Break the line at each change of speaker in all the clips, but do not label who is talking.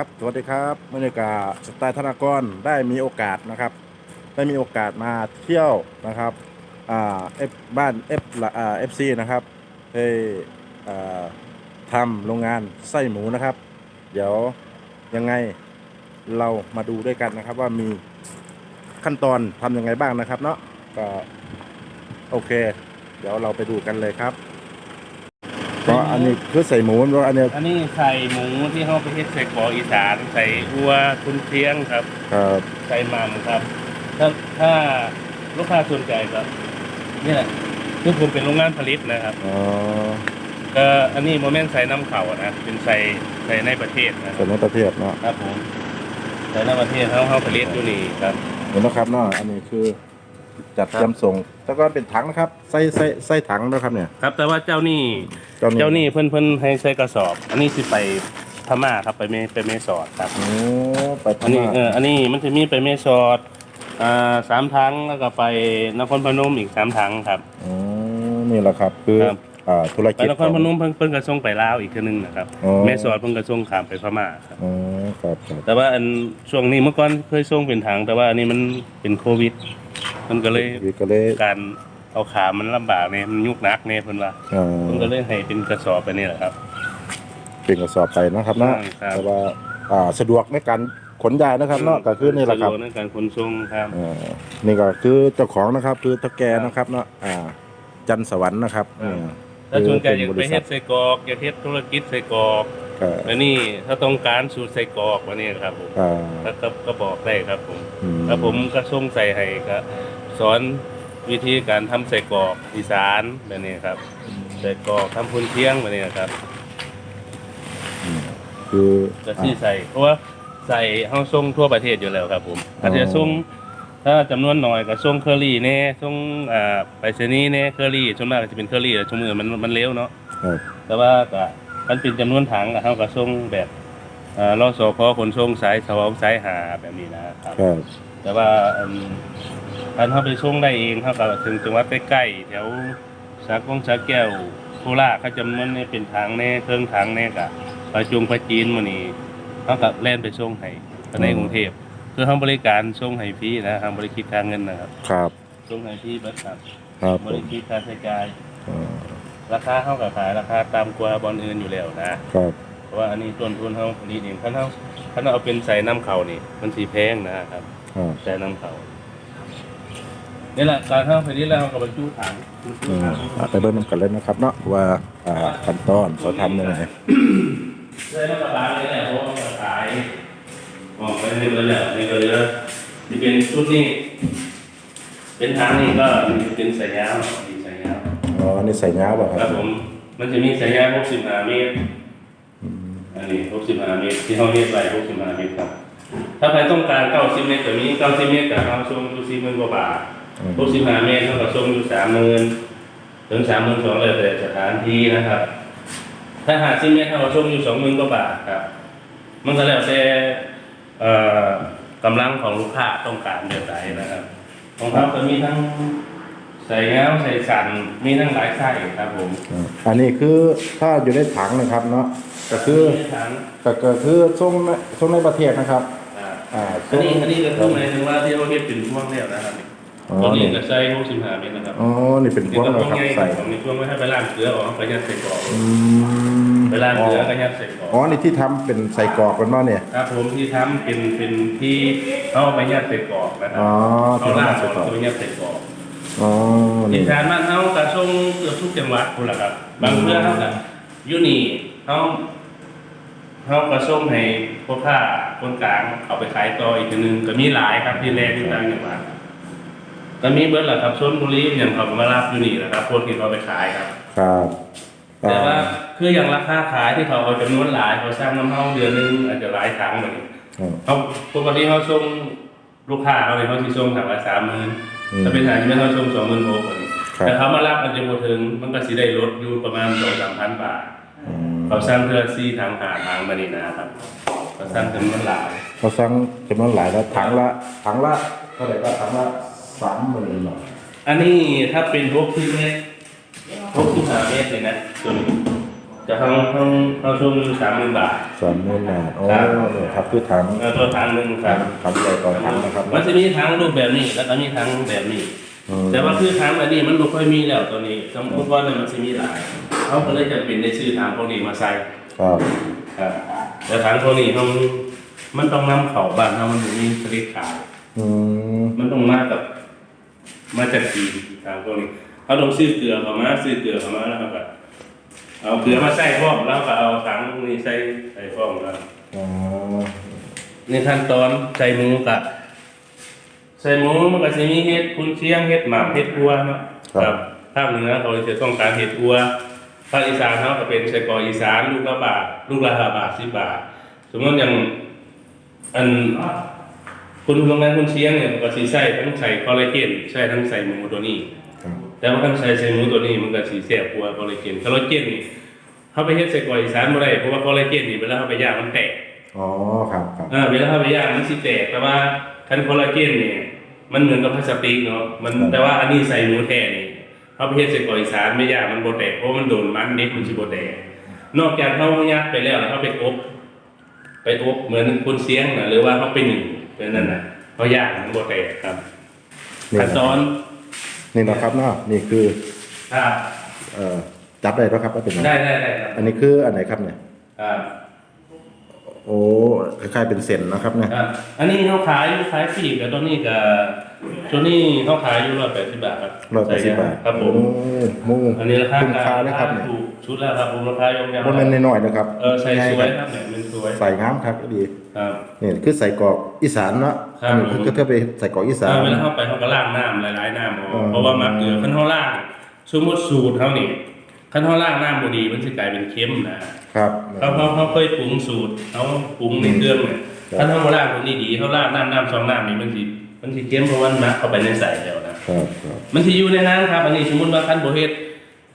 ครับ สวัสดีครับบรรยากาศสไตล์ธนากรได้มีโอกาสนะครับ ได้มีโอกาสมาเที่ยวนะครับอ่าเอฟบ้านเอฟอ่าเอฟซีนะครับได้อ่าทำโรงงานไส้หมูนะครับ เดี๋ยวยังไงเรามาดูด้วยกันนะครับ ว่ามีขั้นตอนทำยังไงบ้างนะครับเนาะก็โอเค เดี๋ยวเราไปดูกันเลยครับ ก็อันนี้คือใส่หมูแล้วอันนี้
อันนี้ใส่หมูที่เขาไปเฮ็ดใส่กรอกอีสานใส่อัวคุณเทียงครับ
ครับ
ใส่มัมครับถ้าถ้าลูกค้าสนใจครับเนี่ยคือผมเป็นโรงงานผลิตนะครับ
อ๋อ
ก็อันนี้โมเมนต์ใส่น้ำเข่านะเป็นใส่ใส่ในประเทศนะค
ส่วนในประเทศเนาะ
รับผมใส่ในประเทศเขาเขาผลิตอยู่นี่ครับ
เห็นนะครับเนาะอันนี้คือ จัด
ครับ
ยำส่ง แล้วก็เป็นถังนะครับ ใส่ใส่ใส่ถังนะครับเนี่ย
ครับ แต่ว่าเจ้านี่
เจ้านี่
เจ้านี่เพิ่นเพิ่นให้ใส่กระสอบ อันนี้สิไปพม่าครับไปเมไปเมสอดครับ
โอ้ไป
อันนี้
พม่า
เอออันนี้มันจะมีไปเมสอดอ่าสามถังแล้วก็ไปนครพนมอีกสามถังครับ
อ๋อนี่แหละครับ คือ
ครับ
อ่าธุร
ไป
กิจ
นครพนมเพิ่นเพิ่นก็ส่งไปลาวอีกทีนึงนะครับ
อ๋อ
เมสอดเพิ่นก็ส่งข้ามไปพม่าครับ
อ๋อครับครับ
แต่ว่าอันช่วงนี้เมื่อก่อนเคยส่งเป็นถังแต่ว่าอันนี้มันเป็นโควิด มันก็เลย
วิก็เลย
การเอาขามันลำบากเนี่ยมันยุกนักเนี่ยเพิ่นว่า
อ่า
เพิ่นก็เลยให้เป็นกระสอบไปนี่แหละครับ
เป็นกระสอบไปนะครับเนาะ
ครับ
แต่ว่าอ่าสะดวกในการขนย้ายนะครับเนาะก็คือนี่แหละครับ
สดวกในการขนส่งครับ
อ่านี่ก็คือเจ้าของนะครับ คือตะแกนะครับเนาะอ่าจันทร์สวรรค์นะครับ
ครับ
นี่
ถ้าชวนใจอยาก
เป็นบ
ไป
ริษั
เฮ็
ท
ดไส้กรอกอยากเฮ็ดธุรกิจไส้กรอก
ก็
แล้วนี่ถ้าต้องการสูตรไส้กรอกวันนี้ครับผม
อ่า
ก็ก็ก็บอกได้ครับผม
อื
แล้วผมก็ส่งใส่ให้ก็สอนวิธีการทำไส้กรอกอีสานแบบนี้ครับไส้กรอกทำพุนเที่ยงแบบนี้ครับ
อืมคือ
ก็ที่ใส่เพราะว่าใส่เฮาส่งทั่วประเทศอยู่แล้วครับ ผมอาจจะส่งถ้าจำนวนน้อยก็ส่งเคอรี่แน่ส่งอ่าไปรษณีย์แน่เคอรี่ส่วนมากก็จะเป็นเคอรี่แต่ชั่วมือมันมันเร็วเนาะ
ครับ
แต่ว่าก็ มันเป็นจำนวนถังอะเขาก็ส่งแบบเอ่อรอสอพอขนส่งสายสองสายหาแบบนี้นะครับ
ครับ
แต่ว่าอันการเขาไปส่งได้เองเขาก็ถึงจังหวัดใกล้ๆแถวสากงสาแก้วโคราชเขาจำนวนนี่เป็นถังแน่เครื่องถังแน่กะปลาจุงปลาจีนมื้อนี้เขาก็แล่นไปส่งให้ในกรุงเทพคือเขาบริการส่งให้ฟรีนะทางบริคิดค่าเงินนะครับ
ครับ
ส่งให้ฟรีเบัดครับ
ครับ
บ
ผ
ริ
ม
คิดค่าใช้จ่าย
อ่า
ราคาเขาก็ขายราคาตามกว่าบอลอื่นอยู่แล้วนะ
ครับ
เพราะว่าอันนี้ต้นทุนเขาผลิตเองถ้าเขาถ้าเราเอาเป็นใส่น้ำเขานี่มันสีแพงนะครับ
อ่า
ใส่น้ำเขานี่แหละการเข้าผลิตแล้วเรากับบรรจุถังบรรจุ
อืม
ถัง
อะไปเริ่มกันเลยนะครับ เนาะว่าอ่าขั้นตอนเขาทำยังไง
ใส่น้ำกระบาเลยแหละเพราะว่ามันขายออกไปในเรือแล้วในเรือที่เป็นชุดนี้เป็นถังนี่ก็เป็นสายยาว มีสายยาว
อ๋อนี่ใส่เงาป่ะค
ค
รั
รั
บบ
ผม มันจะมีสายยาว65เมตร
อืม
อันนี้65เมตรที่เขาเรียกไป65เมตรครับ ถ้าใครต้องการ90เมตรก็มี90เมตรกับเราส่งอยู่40,000กว่าบาท
อืม
65เมตรเท่ากับส่งอยู่30,000ถึง32,000เลยแต่สถานที่นะครับ ถ้า50เมตรเท่ากับส่งอยู่20,000กว่าบาทครับ มันก็แล้วแต่เอ่อกำลังของลูกค้าต้องการแบบไหนนะครับ ของเขาจะมีทั้ง ใส่เงาใส่สันมีทั้งหลายไส้ครับผม
อ่าอันนี้คือถ้าอยู่ในถังนะครับเนาะก็คือ
มีทั้ง
ก็ก็คือส่งในส่งในประเทศนะครับ
อ่า
อ่า
อันนี้อันนี้ก็คือหมายถึงว่าที่เขาเรียกเป็นช่วงแล้วนะครับ
อ๋อ
ตัวนี้
นี่
ก็ใส่65เมตรนะครับ
อ๋อนี่เป็นพ
นี่
วก
ก็
เรา
พวก
ครับ
ใหญ่ครั
ใส่
บผมในช่วงไว้ให้ไปล้างเกลือออกไปยัดใส่กรอก
อืม
ไปล้างเกลือก็ยัดใส่กรอก
อ๋อนี่ที่ทำเป็นใส่กรอกกันมาเนี่ย
ครับผมที่ทำเป็นเป็นที่เอาไปยัดใส่กรอกนะครั
อ๋อ
เอา
ที่
ล้าง
ทำ
อ
ใส่
อก
กรอก
เอาไปยัดใส่กรอก
อ๋อ
ที่
นี่
ทานบ้านเขากระส่งเกือบทุกจังหวัดคุณล่ะครับ บางเพื่อเขากับยูนี่เขาเขากระส่งให้พวกค้าคนกลางเอาไปขายต่ออีกทีหนึงก็มีหลายครับที่แรกที่ต่างจังหวัดก็มีเบิร์ดแหละครับชนบุรีอย่างเขาก็มารับยูนี่แหละครับพวกที่เขาไปขายครับ
ครับ
แต่ว่าคืออย่างราคาขายที่เขาเอาจำนวนหลายเขาสร้างน้ำเฮาเดือนหนึงอาจจะหลายครั้งแบบนี้
อ่า
เขาปกติเขาส่งลูกค้าเขาเลยเขาที่ส่งถังละสามหมื่น
อืม
ถ้าเป็นทางที่ไม่เขาส่งสองหมื่นหกคน
ครับ
แต่เขามารับอาจจะบ่ถึง มันก็สิได้ลดอยู่ประมาณสองสามพันบาท
อืม
เขาสร้างเพื่อซี่ทางหาทางมานี่นะครับเขาสร้างจำนวนหลาย
เขาสั่งจำนวนหลายแล้วถังละถังละเท่าไหร่ก็ถังละสามหมื่นบาท
อันนี้ถ้าเป็นพวกที่เมตรพวกที่หาเมตรเลยนะตัวนี้ จะทั้งทั้งทั้งช่วงอยู่สามหมื่นบาท
สามหมื่นบาทโอ้
ครับ
เนี่ยครับคือถัง
แล้วตัวทางหนึ่งครับ
ทำใหญ่ต่อถังนะครับ
มันจะมีทั้งรูปแบบนี้ แล้วก็มีทั้งแบบนี้
อืม
แต่ว่าคือทั้งแบบนี้มันไม่ค่อยมีแล้วตัวนี้สมมติว่าเนี่ยมันจะมีหลายเขาก็เลยจะเป็นได้ชื่อทางพวกนี้มาใส่
ครับ
ครับแต่ทางพวกนี้เขามันต้องนำเขาบ้านเขามันมีผลิตขาย
อืม
มันต้องมากับมาจากจีนทางพวกนี้เขาต้องซื้อเกลือเขามาซื้อเกลือเขามาแล้วก็ เอาเกลือมาใส่พร้อมแล้วก็เอาถังนี้ใส่ใส่พร้อมแล้ว
อ๋อ
ในขั้นตอนใส่หมูกะใส่หมูมันก็จะมีเห็ดคุณเชียงเห็ดหมากเห็ดอัวเนาะภาคเหนือเขาจะต้องการเห็ดอัวภาคอีสานเขาก็เป็นไส้กรอกอีสานลูกละบาทลูกละห้าบาทสิบบาทสมมติอย่างอันคุณโรงงานคุณเชียงเนี่ยมันก็สีใส่ทั้งใส่คอลลาเจนใส่ทั้งใส่หมูตัวนี้
ครับ
แต่ว่าทั้งใส่ใส่หมูตัวนี้มันก็สีแสบกว่าคอลลาเจนคอลลาเจนนี่เขาไปเฮ็ดใส่กรอกอีสานบ่ได้เพราะว่าคอลลาเจนนี่เวลาเขาไปย่างมันแตก
อ๋อครับครับ
อ่าเวลาเข้าไปย่างมันสิแตกแต่ว่าคันคอลลาเจนเนี่ยมันเหมือนกับพลาสติกเนาะมันแต่ว่าอันนี้ใส่หมูแท้นี่เขาไปเฮ็ดใส่กรอกอีสานไม่ย่างมันบ่แตกเพราะมันโดนมันเด็กมันสิบ่แตกนอกจากเขายัดไปแล้วแล้วเขาไปอบไปอบเหมือนคุณเสียงน่ะหรือว่าเขาไปหนึ่งเป็นนั่นน่ะเขาย่างมันบ่แตกครับ
นี่
ขั้น
นะ
ตอน
นี่นะครับเนาะนี่คือ
ครับ
เอ่อจับได้แล้วครับว่าเป็นยังไง
ได้ได้ได้ครับ
อันนี้คืออันไหนครับเนี่ย
ครับ
โอ้คล้ายๆเป็นเส้นนะครับเนี่ย
ครับ อันนี้เขาขายอยู่ขายปลีกกับตัวนี้กับตัวนี้เขาขายอยู่ร้อยแปดสิบบาทครับ
ร้อยแปดสิบบาท
ครับผม
โอ้หมู
อันนี้ราคา
คุ้มค่าเลยครับเนี่ย
ถูกชุดแล้วครับผมราคายอมยาว
มันเป็นน้อยๆนะครับ
เออใส่สวยครับเนี่ยมันสวย
ใส่งามครับก็ดี
ครับ
นี่คือใส่กรอกอีสานเนาะ
ครับ
อันนี้คือถ้าไปใส่กรอกอีสาน
เออเวลาเข้าไปเขาก็ล้างน้ำหลายๆน้ำออก
อืม
เพราะว่ามักเกลือขั้นเขาล่างสมมติสูตรเขานี่ ขั้นเขาล่างน้ำบดีมันจะกลายเป็นเค็มนะครับเขาเขาเขาเคยปรุงสูตรเขาปรุงในเครื่องเนี่ย
ครับ
ขั้นเขาล่างตรงนี้ดีเขาล่างน้ำน้ำสองน้ำนี่มันสิมันสิเค็มเพราะว่ามันมักเข้าไปในใส่แล้วนะ
ครับครับ
มันสิอยู่ในนั้นครับ อันนี้สมมติว่าขั้นโบเฮ็ด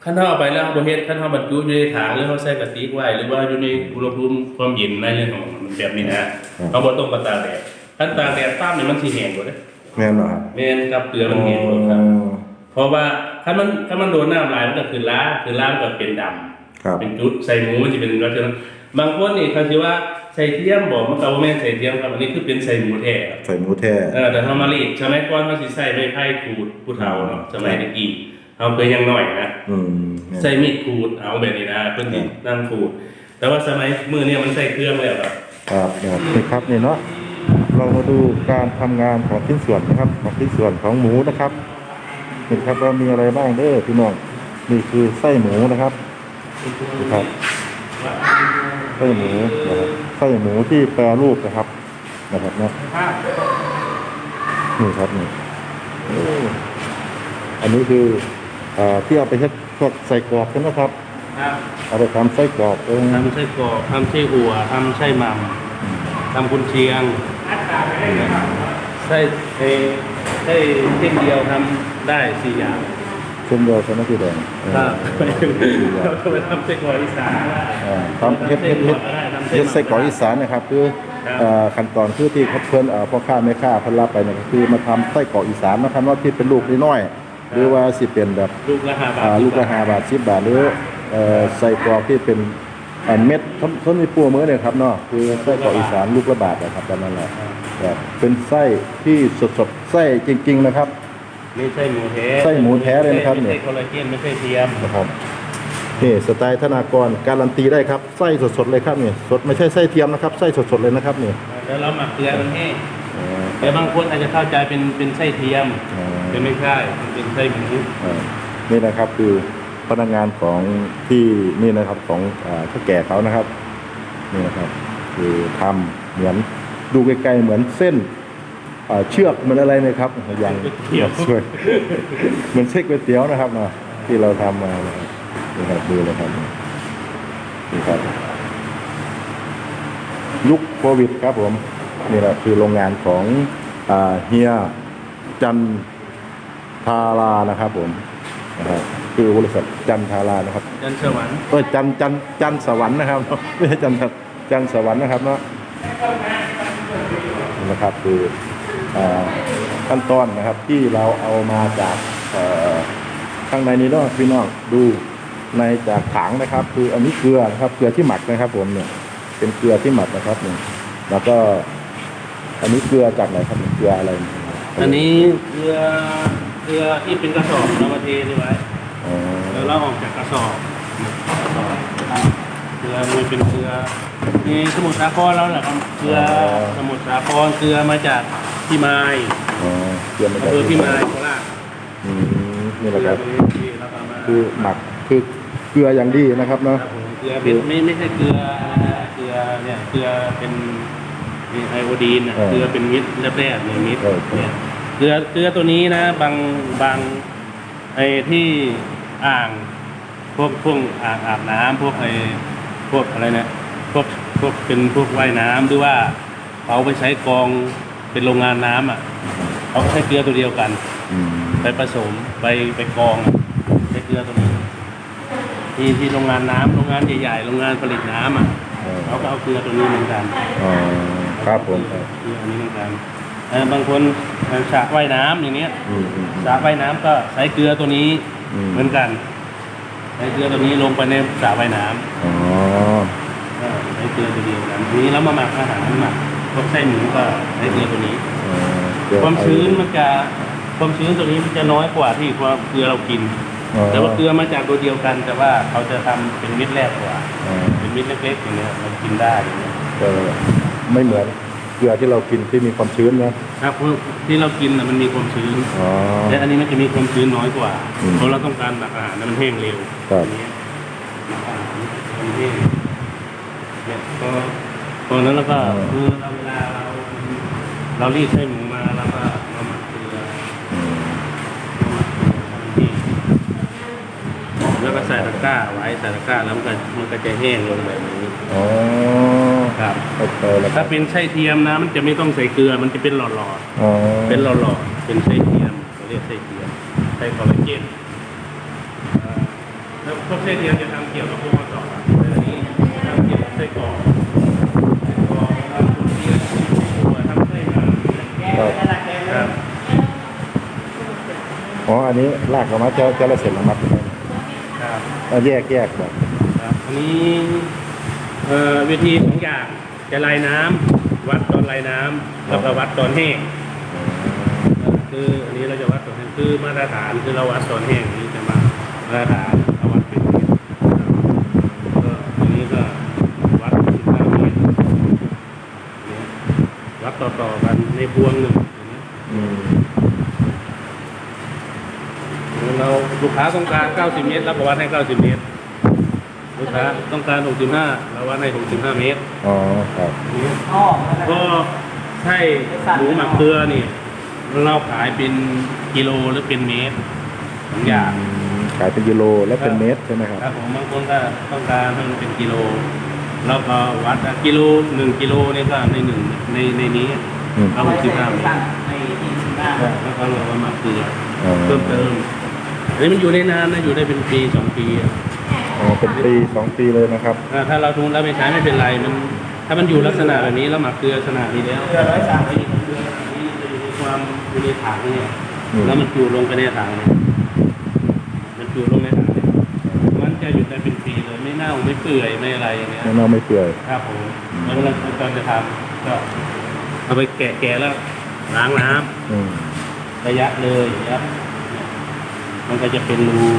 ขั้นเท่าเอาไปแล้วโบเฮ็ดขั้นเท่าบรรจุอยู่ในถังหรือเขาใส่กระติกไว้หรือว่าอยู่ในอุณหภูมิความเย็นในเรื่องของมันแบบนี้นะเขาบ่ต้องกระตากแดดขั้นตากแดดปั๊บเนี่ยมันสิแห้งหมดเลย
แม่นเหรอครับ
แม่นกับเกลือมันแห้งหมดครับ
อ๋อ
เพราะว่า ถ้ามันถ้ามันโดนน้ำลายมันก็คือล้าคือล้ามันก็เป็นดำ
ครับ
เป็นจุดใส่หมูมันจะเป็นลักษณะบางคนนี่เขาคิดว่าใส่เทียมบอกมันก็บ่แม่นใส่เทียมครับอันนี้คือเป็นใส่หมูแท้ครับ
ใส่หมูแท้
เออแต่ทำมารีดสมัยก่อนเขาสิใส่ไม้ไผ่ขูดผู้เฒ่าเนาะสมัยตะกี้เอาเคยยังน้อยนะ
อืมแม่น
ใส่มีดขูดเอาแบบนี้นะเพิ่นสินั่งขูด แต่ว่าสมัยมือเนี่ยมันใส่เครื่องแล้วครับ
ครับครับนี่ครับนี่เนาะเรามาดูการทำงานของชิ้นส่วนนะครับของชิ้นส่วนของหมูนะครับ นี่ครับว่ามีอะไรบ้างเด้อพี่น้องนี่คือไส้หมูนะครับนี่ครับไส้หมูนะครับไส้หมูที่แปรรูปนะครับนะครับเนาะนี่ครับนี่โอ้อันนี้คือเอ่อที่เอาไปเฮ็ดพวกใส่กรอกใช่ไหมครับ
ครับ
เอาไปทำไส้กรอกเอง
ทำไส้กรอกทำไส้อั่วทำไส้หม่ำทำกุนเชียงไส้เอไส้เส้นเดียวทำ ได้สี่อย่าง
เช่นเดียวใช่ไหมพี่แดงเออ
ครับเราก็ไปทำไส้กรอกอีสานได้
อ่าทำเฮ็ดเฮ็ดเฮ็ดเฮ็ดไส้กรอกอีสานนะครับคือ
ครับ
เอ่อขั้นตอนคือที่เขาเพิ่นเอ่อพ่อค้าแม่ค้าเพิ่นรับไปเนี่ยก็คือมาทำไส้กรอกอีสานนะครับว่าที่เป็นลูกน้อยๆหรือว่าสิเป็นแบบ
ลูกละห้าบาท
อ่าลูกละ5บาท10บาทหรือเอ่อไส้กรอกที่เป็นอันเม็ดต้นต้นมีปัวมือเนี่ยครับเนาะคือไส้กรอกอีสานลูกละบาทนะครับประมาณนั้นแหละแบบเป็นไส้ที่สดๆไส้จริง ๆ นะครับ
ไม่ใช่หมูแท้
ไส้หมูแท้เลยนะครับ
ไม่
เนี่
ใช่
ย
คอลลาเจนไม่ใช่เทียม
นะครับนี่สไตล์ธนากรการันตีได้ครับไส้สดๆเลยครับนี่สดไม่ใช่ไส้เทียมนะครับไส้สดๆเลยนะครับนี่
แล้วเราหมักเกลือมันแห้ง
อ่า
แต่บางคนอาจจะเข้าใจเป็นเป็นไส้เทียม
อ่า
แต่ไม่ใช่มันเป็นไส้หมู
อ่านี่นะครับคือพนักงานของที่นี่นะครับของอ่าเท่าแก่เขานะครับนี่นะครับ คือทำเหมือนดูไกลๆเหมือนเส้นอ่า เชือกเหมือนอะไรเนะครับอย่างช่วยเหมือนเส้นก๋วยเตี๋ยวนะครับเนาะที่เราทำมานะครับนี่ครับดูเลยครับนี่ครับ ยุคโควิดครับผมนี่แหละคือโรงงานของอาเฮียจันทารานะครับผมนะครับคือบริษัทจันทารานะครับ
จันทร์สวรรค์
เออจันจันจันสวรรค์นะครับไม่ใช่จันทจันสวรรค์นะครับเนาะนี่นะครับคืออ่า ขั้นตอนนะครับที่เราเอามาจากเอ่อข้างในนี้เนาะพี่น้องดูในจากถังนะครับ คืออันนี้เกลือนะครับเกลือที่หมักนะครับ ผมเนี่ย เป็นเกลือที่หมักนะครับเนี่ยแล้วก็ อันนี้เกลือจากไหนครับเกลืออะไร
อันนี้เกลือเกลือที่เป็นกระสอบเรามาเทนี่ไว้
อ๋อ
แล้วเราออกจากกระสอบกระสอบเกลือมันเป็นเกลือนี่สมุทรสาครแล้วแหละครับเกลือสมุทรสาครเกลือมาจาก พี่ไม้
อ๋อเกลือมา
อำ
จาก
เภอพี่ไม้โคราช
อืมนี่แหละครับ
เกลือตัวนี้ที่เราเอามา
คือหมักคือเกลืออย่างดีนะครับเนาะ
ครับผมเกลือเป็นไม่ไม่ใช่เกลือนะเกลือเนี่ยเกลือเป็นมีไอโอดีนนะเกลือเป็นมิตรแรกๆเนี่ยมิตรเนี่ยเกลือเกลือตัวนี้นะบางบางไอ้ที่อ่างพวกพวกอ่างอาบน้ำพวกไอ้พวกอะไรนะพวกพวกเป็นพวกว่ายน้ำหรือว่าเขาไปใช้กรอง เป็นโรงงานน้ำอะเขาใช้เกลือตัวเดียวกัน
อืม
ไปผสมไปไปกรองอะใช้เกลือตัวนี้ที่ที่โรงงานน้ำโรงงานใหญ่ๆโรงงานผลิตน้ำอะ
อ๋อ
เขาก็เอาเกลือตัวนี้เหมือนกัน
อ๋อครับผมครับ
เกลืออันนี้เหมือนกันเอ่อบางคนเอ่อสระว่ายน้ำอย่างเนี้ย
อืมอืม
สระว่ายน้ำก็ใช้เกลือตัวนี้
อืม
เหมือนกันใช้เกลือตัวนี้ลงไปในสระว่ายน้ำ
อ๋อ
ก็ใช้เกลือตัวเดียวกันทีนี้เรามาหมักอาหารหมัก พวกไส้หมูก็ใช้เกลือตัวนี้
อ๋อเกลือ
ความชื้นมันจะความชื้นตัวนี้มันจะน้อยกว่าที่ความเกลือเรากิน
อ๋อ
แต่ว่าเกลือมาจากตัวเดียวกัน แต่ว่าเขาจะทำเป็นมิตรแรกกว่า
อ๋อ
เป็นมิตรเล็กๆอย่างเนี้ยเรากินได้อย่างเนี้ย
ก็ไม่เหมือนเกลือที่เรากินที่มีความชื้นนะ
ครับเพราะที่เรากินน่ะมันมีความชื้น
อ๋อ
แต่อันนี้มันจะมีความชื้นน้อยกว่า
อืม
เพราะเราต้องการหมักอาหารให้มันแห้งเร็ว
ครับ
อย่างเงี้ยหมักอาหารให้มันแห้งเนี่ย พอตอนนั้นเราก็คือเราเวลาเราเรารีดไส้หมูมาแล้วก็เราหมักเกลือ
อืม
แล้วก็ใส่ตะกร้าไว้ใส่ตะกร้าแล้วมันก็มันก็จะแห้งลงแบบนี้
อ๋อ
ครับ
เข้าใจแล้วครั
ถ้า
บ
เป็นไส้เทียมนะ มันจะไม่ต้องใส่เกลือ มันจะเป็นหลอด
อ๋อ
ๆเป็นหลอดๆเป็นไส้เทียมเขาเรียกไส้เทียมไส้คอลลาเจนเอ่อแล้วพวกไส้เทียมจะทำเกี่ยวกับพวกมาต่อแต่อันนี้ทำเกี่ยวกับไส้กรอกไส้กรอกทำทุเรียนไส้ถั่วทำไส้หมา
ครับ
ครับ
อ๋ออันนี้ลากออกมาจะจะละเสร็จแล้วมัด
ครับ
เอาแยกแยกแบบ
ครับอันนี้เอ่อวิธีสองอย่างจะลายน้ำวัดตอนลายน้ำแล้วก็วัดตอนแห้งเอ่คืออันนี้เราจะวัดตอนแห้งคือมาตรฐานคือเราวัดตอนแห้งนี้จะมามาตรฐานเมตรก็อันนี้ก็วัดสิบห้าเมตรเนี่ยวัดต่อๆกันในพวงหนึ่งอย่างนี้
อืม
เราลูก ค้าต้องการ 90 เมตรเราก็วัดให้ 90 เมตร ลูกค้าต้องการ 65เราวัดให้ 65 เมตร
อ๋อครับ
ก็ใช่หมูหมักเกลือนี่ เราขายเป็นกิโลหรือเป็นเมตรสองอย่าง
ขายเป็นกิโลและเป็นเมตรใช่ไหมครับ
ครับผมบางคนก็ต้องการให้มันเป็นกิโลเราก็วัดอะกิโลหนึ่งกิโลเนี่ยก็ในหนึ่งในในนี้
อืม
เอา65เมตรแล้วก็เราเอามาเกลือ
อ๋อ
เพิ่มเติม อันนี้มันอยู่ได้นานนะอยู่ได้เป็นปีสองปีอะ
อ๋อเป็นปีสองปีเลยนะครับ
อ่าถ้าเราทุนแล้วไม่ใช้ไม่เป็นไรมัน ถ้ามันอยู่ลักษณะแบบนี้แล้วหมักเกลือขนาดนี้แล้ว
เกลือร้อยสามสิบ
เกลือขนาดนี้จะอยู่ในความอยู่ในถังเนี่ย
อืม
แล้วมันจูดลงไปในถังเนี่ยมันจูดลงในถังเนี่ยมันจะอยู่ได้เป็นปีเลยไม่เน่าไม่เปื่อยไม่อะไรอย่างเงี้ย
ไม่เน่าไม่เปื่อย
ครับผมแล้วเราตอนจะทำก็เอาไปแกะแกะแล้วล้างน้ำ
อืม
ระยะเลยครับเนี่ย มันก็จะเป็นรู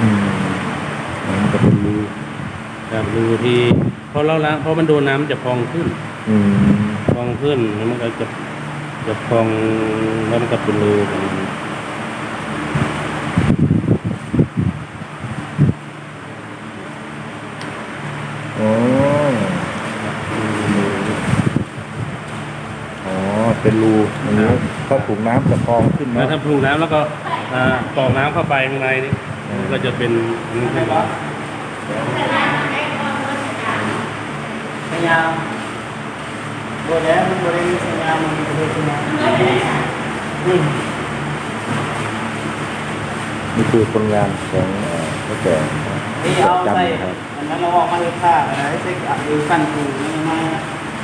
อืมมันจะเป็นรู
แบบรูที่พอเราล้างเพราะมันโดนน้ำจะพองขึ้น
อืม
พองขึ้นแล้วมันก็จะจะพองแล้วมันก็เป็นรูของมัน
อ๋ออ๋อ เป็นรูอันนี้ถ้าถุงน้ำจะพองขึ้น
แล้ว
นะ
ถ้าปรุงน้ำแล้วก็อ่ากรอกน้ำเข้าไปข้างในนี่มันก็จะเป็นอันนี้ให้เรา
สัญญาโบแดงมันโบแดงมีสัญญามันมีสัญญาอืม
นี่คือผลงานของเอ่อพ่อแก่
นี่เอาใส่
จำนะครับ
อันนั้นเราออกมาเลยค่าอะไรใส่อัดดูสั้นกูนี่มา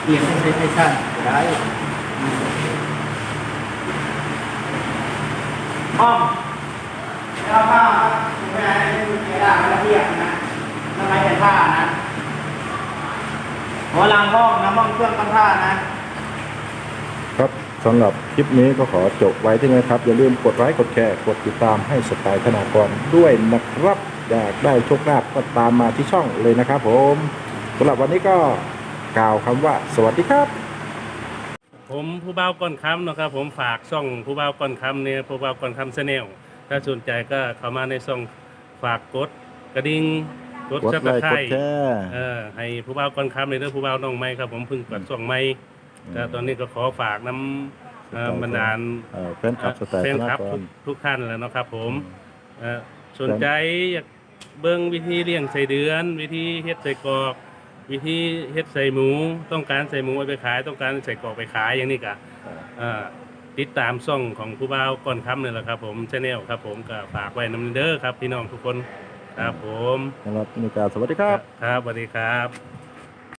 เปลี่ยนให้ใส่ให้สั้นได้ อ้อมเอาผ้าครับไม่ได้ไม่ได้ไม่เทียบนะทำไมเป็นผ้านะหัวลังห้องนะห้องเครื่องกันผ้านะ
ครับสำหรับคลิปนี้ก็ขอจบไว้ที่นี้ครับ อย่าลืมกดไลค์กดแชร์กดติดตามให้สไตล์ธนากรด้วยนะครับอยากได้โชคลาภก็ตามมาที่ช่องเลยนะครับ ผมสำหรับวันนี้ก็กล่าวคำว่า สวัสดีครับ
ผมผู้เบาก้อนคำเนาะครับ ผมฝากช่องผู้เบาก้อนคำเนี่ยผู้เบาก้อนคำแนลถ้าสนใจก็เข้ามาในช่องฝากกดกระดิ่งกด
กด
ซับ
ไล
ส
ค์
ไคร
กด
ต์
แชร์
เออให้ผู้เบาก้อนคำในเรื่องผู้เบาน้องไม้ครับ ผมเพิ่งเปิดช่องไม้แต่ตอนนี้ก็ขอฝากน้ำเอ่อบรรดาล
เอ่อแฟนคลับสไตล์
แฟ
ธ
น
นา
คลับ
ก
ทุ
ร
กทุกท่านแล้วเนาะครับผมเอ่อสนใจอยากเบิ่งวิธีเลี้ยงใส่เดือน วิธีเฮ็ดใส่กรอก วิธีเฮ็ดใส่หมู ต้องการใส่หมูเอาไปขาย ต้องการใส่กรอกไปขายอย่างนี้ก็เอ่อติดตามช่องของผู้บ่าวก่อนคำนี่แหละครับ ผมชาแนลครับ ผมก็ฝากไว้น้ำเด้อครับ พี่น้องทุกคนครับผม
สำหรับนิการสวัสดีครับ
ครับสวัสดีครับ